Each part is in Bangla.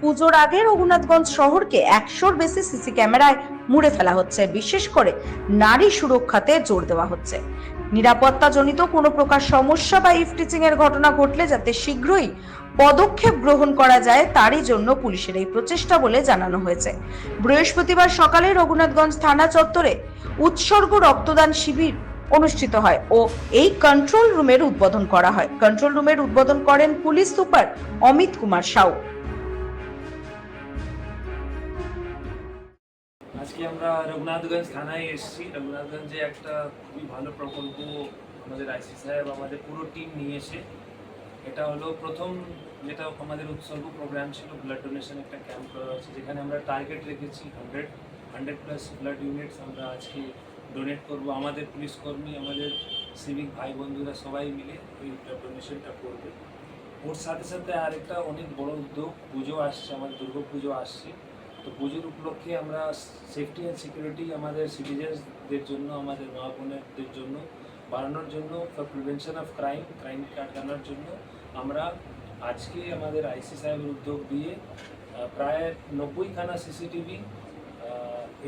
পুজোর আগে রঘুনাথগঞ্জ শহরকে একশোর বেশি সিসি ক্যামেরায় মুড়ে ফেলা হচ্ছে। বিশেষ করে নারী সুরক্ষাতে জোর দেওয়া হচ্ছে। নিরাপত্তাজনিত কোনো প্রকার সমস্যা বা ইফটিচিং এর ঘটনা ঘটলে যাতে শীঘ্রই পদক্ষেপ গ্রহণ করা যায়, তারই জন্য পুলিশের এই প্রচেষ্টা বলে জানানো হয়েছে। বৃহস্পতিবার সকালে রঘুনাথগঞ্জ থানা চত্বরে উৎসর্গ রক্তদান শিবির অনুষ্ঠিত হয় ও এই কন্ট্রোল রুমের উদ্বোধন করা হয়। কন্ট্রোল রুমের উদ্বোধন করেন পুলিশ সুপার অমিত কুমার সাউ। আজকে আমরা রঘুনাথগঞ্জ থানায় এসেছি। রঘুনাথগঞ্জে একটা খুবই ভালো প্রকল্প আমাদের আইসি সাহেব, আমাদের পুরো টিম নিয়ে এসে, এটা হলো প্রথম যেটা আমাদের উৎসর্গ প্রোগ্রাম ছিল ব্লাড ডোনেশন একটা ক্যাম্প করা হয়েছে, যেখানে আমরা টার্গেট রেখেছি hundred hundred plus blood units আমরা আজকে ডোনেট করব। আমাদের পুলিশ কর্মী, আমাদের সিভিক ভাই বন্ধুরা সবাই মিলে এই ব্লাড ডোনেশনটা করবে। ওর সাথে সাথে আরেকটা অনেক বড় উদ্যোগ, পুজো আসছে আমার দুর্গা পুজো আসছে। তো পুজোর উপলক্ষে আমরা সেফটি অ্যান্ড সিকিউরিটি আমাদের সিটিজেন্সদের জন্য, আমাদের মা বোনেদের জন্য, বাড়ানোর জন্য for prevention of crime crime কাটানোর জন্য আমরা আজকে আমাদের আইসি সাহেবের উদ্যোগ দিয়ে প্রায় নব্বইখানা সিসিটিভি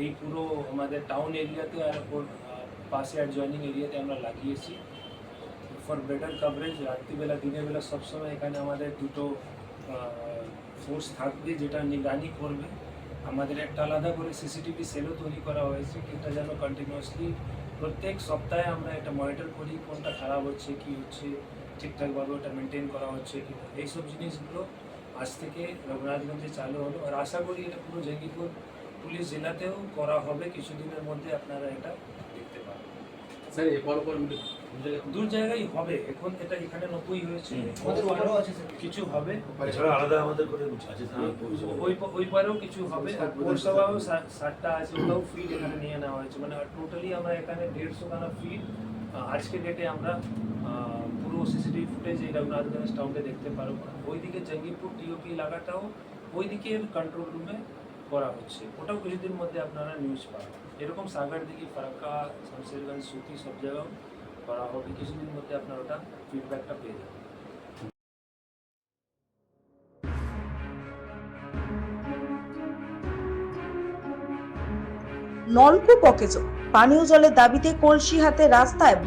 এই পুরো আমাদের টাউন এরিয়াতে আর ওর পাশে অ্যাডজয়নিং এরিয়াতে আমরা লাগিয়েছি। ফর বেটার কভারেজ রাত্রিবেলা দিনের বেলা সবসময় এখানে আমাদের দুটো ফোর্স থাকবে যেটা নিগরানি করবে। আমাদের একটা আলাদা করে সিসিটিভি সেলও তৈরি করা হয়েছে এটা যেন কন্টিনিউয়াসলি প্রত্যেক সপ্তাহে আমরা এটা মনিটর করি, কোনটা খারাপ হচ্ছে, কি হচ্ছে, ঠিকঠাকভাবে ওটা মেনটেন করা হচ্ছে কি এইসব জিনিসগুলো আজ থেকে রঘুনাথগঞ্জে চালু হলো। আর আশা করি এটা পুরো জঙ্গিপুর পুলিশ জেলাতেও করা হবে, কিছুদিনের মধ্যে আপনারা এটা দেখতে পাবেন। স্যার, এরপর পর দূর জায়গায় হবে। এখন এটা এখানে হয়েছে। আমাদের আছে কিছু হবে। এছাড়া আলাদা আমাদের করে আছে ওই ওই পারেও কিছু হবে। আর পৌরসভাও সা- ষাটটা আছে ওটাও ফিড এখানে নিয়ে নেওয়া হয়েছে। মানে টোটালি আমরা এখানে দেড়শো খানা ফিড আজকে ডেটে আমরা আহ, পুরো সিসিটিভি ফুটেজ এই রঘুনাথগঞ্জ টাউনে দেখতে পারব ওইদিকে জঙ্গিপুর টিওপি এলাকাটাও ওইদিকের কন্ট্রোল রুমে করা হচ্ছে। ওটাও কিছুদিন মধ্যে আপনারা নিউজ পাবেন। এরকম সাগরদিঘি ফারাক্কা শামশেরগঞ্জ সুতি সব জায়গাও করা হবে। কিছুদিন মধ্যে আপনার ওটা ফিডব্যাকটা পেয়ে যাবেন। নলকূপ অকেজো, পানীয় জলের দাবিতে কলসি হাতে রাস্তায়